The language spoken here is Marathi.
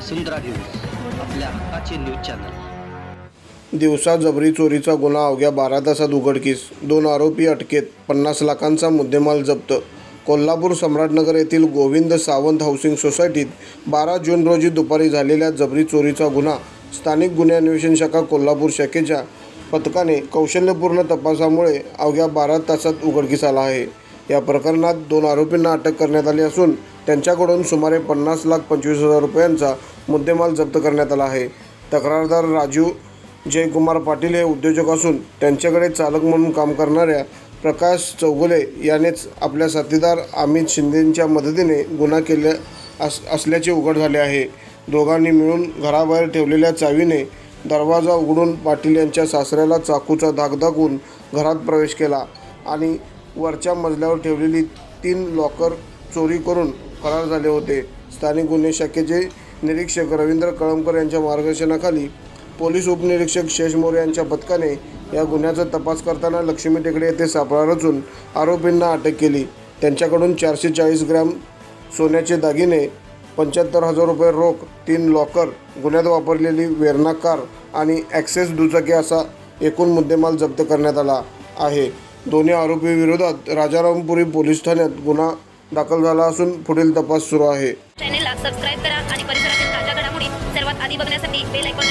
वसुंधरा न्यूज आपल्या हक्काचे न्यूज चॅनल. दिवसा जबरी चोरीचा गुन्हा अवघ्या बारा तासात उघडकीस दोन आरोपी अटकेत पन्नास लाखांचा मुद्देमाल जप्त. कोल्हापूर सम्राटनगर येथील गोविंद सावंत हाऊसिंग सोसायटीत बारा जून रोजी दुपारी झालेल्या जबरी चोरीचा गुन्हा स्थानिक गुन्हे अन्वेषण शाखा कोल्हापूर शाखेच्या पथकाने कौशल्यपूर्ण तपासामुळे अवघ्या बारा तासात उघडकीस आला आहे. या प्रकरणात दोन आरोपींना अटक करण्यात आली असून त्यांच्याकडून सुमारे पन्नास लाख पंचवीस हजार रुपयांचा मुद्देमाल जप्त करण्यात आला आहे. तक्रारदार राजू जयकुमार पाटील हे उद्योजक असून त्यांच्याकडे चालक म्हणून काम करणाऱ्या प्रकाश चौगुले यानेच आपल्या साथीदार अमित शिंदेंच्या मदतीने गुन्हा केल्या अस असल्याचे उघड झाले आहे. दोघांनी मिळून घराबाहेर ठेवलेल्या चावीने दरवाजा उघडून पाटील यांच्या सासऱ्याला चाकूचा धाक दाखवून घरात प्रवेश केला आणि वरच्या मजल्यावर ठेवलेली तीन लॉकर चोरी करून फरार झाले होते. स्थानिक गुन्हे शाखेचे निरीक्षक रवींद्र कळमकर यांच्या मार्गदर्शनाखाली पोलीस उपनिरीक्षक शेष मोरे यांच्या पथकाने या गुन्ह्याचा तपास करताना लक्ष्मी टेकडे येथे सापळा रचून आरोपींना अटक केली. त्यांच्याकडून चारशे चाळीस ग्रॅम सोन्याचे दागिने पंच्याहत्तर हजार रुपये रोख तीन लॉकर गुन्ह्यात वापरलेली वेर्ना कार आणि ॲक्सेस दुचाकी असा एकूण मुद्देमाल जप्त करण्यात आला आहे. दोन्ही आरोपीविरोधात राजारामपुरी पोलीस ठाण्यात गुन्हा दाखल झाला असून पुढील तपास सुरू आहे. चॅनेलला सबस्क्राईब करा आणि परिसरातील ताज्या घडामोडी सर्वात आधी बघण्यासाठी बेल आयकॉन